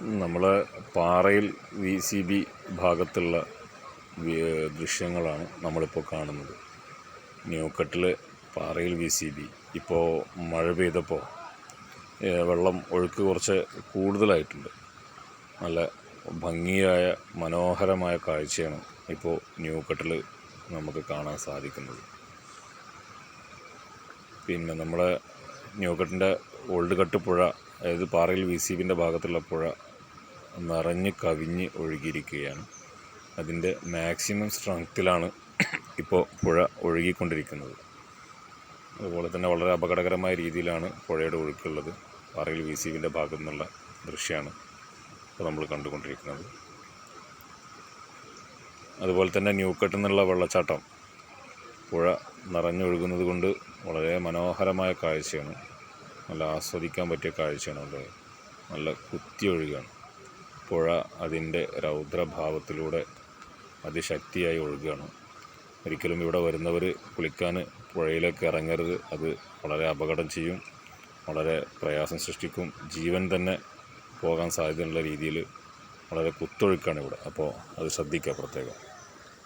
നമ്മൾ പാറയിൽ V C B ഭാഗത്തുള്ള ദൃശ്യങ്ങളാണ് നമ്മളിപ്പോൾ കാണുന്നത്. ന്യൂക്കട്ടിൽ പാറയിൽ വി സി ബി. ഇപ്പോൾ മഴ പെയ്തപ്പോൾ വെള്ളം ഒഴുക്ക് കുറച്ച് കൂടുതലായിട്ടുണ്ട്. നല്ല ഭംഗിയായ മനോഹരമായ കാഴ്ചയാണ് ഇപ്പോൾ ന്യൂക്കട്ടിൽ നമുക്ക് കാണാൻ സാധിക്കുന്നത്. പിന്നെ നമ്മുടെ ന്യൂക്കട്ടിന്റെ ഓൾഡ് കട്ട് പുഴ അതായത് പാറയിൽ വി സി ബിന്റെ ഭാഗത്തുള്ള പുഴ നിറഞ്ഞ് കവിഞ്ഞ് ഒഴുകിയിരിക്കുകയാണ്. അതിന്റെ മാക്സിമം സ്ട്രെങ്ത്തിലാണ് ഇപ്പോൾ പുഴ ഒഴുകിക്കൊണ്ടിരിക്കുന്നത്. അതുപോലെ തന്നെ വളരെ അപകടകരമായ രീതിയിലാണ് പുഴയുടെ ഒഴുക്കുള്ളത്. പാറയിൽ വി സി വിന്റെ ഭാഗത്തു നിന്നുള്ള ദൃശ്യമാണ് ഇപ്പോൾ നമ്മൾ കണ്ടുകൊണ്ടിരിക്കുന്നത്. അതുപോലെ തന്നെ ന്യൂക്കട്ടിൽ നിന്നുള്ള വെള്ളച്ചാട്ടം പുഴ നിറഞ്ഞൊഴുകുന്നത് കൊണ്ട് വളരെ മനോഹരമായ കാഴ്ചയാണ്. നല്ല ആസ്വദിക്കാൻ പറ്റിയ കാഴ്ചയാണ് അവിടെ നല്ല കുത്തി ഒഴുകുകയാണ് പുഴ അതിന്റെ രൗദ്രഭാവത്തിലൂടെ അതിശക്തിയായി ഒഴുകുകയാണ്. ഒരിക്കലും ഇവിടെ വരുന്നവർ കുളിക്കാൻ പുഴയിലേക്ക് ഇറങ്ങരുത്. അത് വളരെ അപകടം ചെയ്യും വളരെ പ്രയാസം സൃഷ്ടിക്കും. ജീവൻ തന്നെ പോകാൻ സാധ്യതയുള്ള രീതിയിൽ വളരെ കുത്തൊഴുക്കാണ് ഇവിടെ. അപ്പോൾ അത് ശ്രദ്ധിക്കുക പ്രത്യേകം.